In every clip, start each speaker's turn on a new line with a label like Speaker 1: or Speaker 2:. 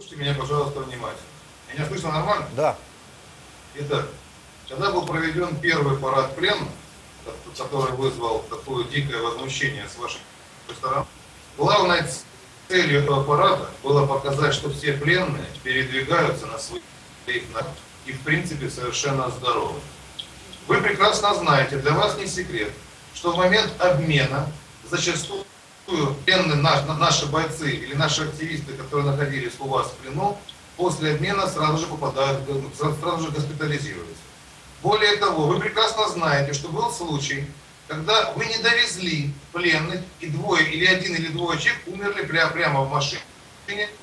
Speaker 1: Слушайте меня, пожалуйста, внимательно. Меня слышно нормально?
Speaker 2: Да.
Speaker 1: Итак, когда был проведен первый парад пленных, который вызвал такое дикое возмущение с вашей стороны, главной целью этого парада было показать, что все пленные передвигаются на своих ногах и в принципе совершенно здоровы. Вы прекрасно знаете, для вас не секрет, что в момент обмена зачастую пленные наши бойцы или наши активисты, которые находились у вас в плену, после обмена сразу же попадают, сразу же госпитализируются. Более того, вы прекрасно знаете, что был случай, когда вы не довезли пленных, и двое, или один, или двое человек умерли прямо в машине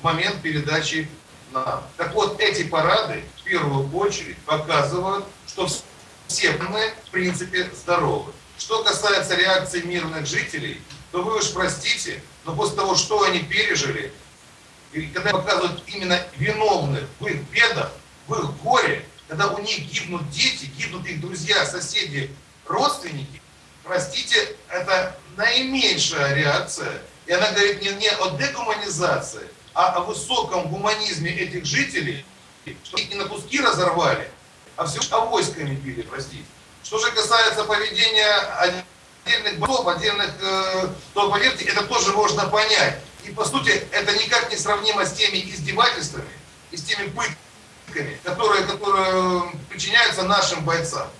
Speaker 1: в момент передачи нам. Так вот, эти парады в первую очередь показывают, что все пленные в принципе здоровы. Что касается реакции мирных жителей, то вы уж простите, но после того, что они пережили, и когда показывают именно виновных в их бедах, в их горе, когда у них гибнут дети, гибнут их друзья, соседи, родственники, простите, это наименьшая реакция. И она говорит не, не о дегуманизации, а о высоком гуманизме этих жителей, что их не на куски разорвали, а все авоськами били, простите. Что же касается поведения отдельных бойцов, отдельных, э, то поверьте, это тоже можно понять. И по сути это никак не сравнимо с теми издевательствами и с теми пытками, которые, которые причиняются нашим бойцам.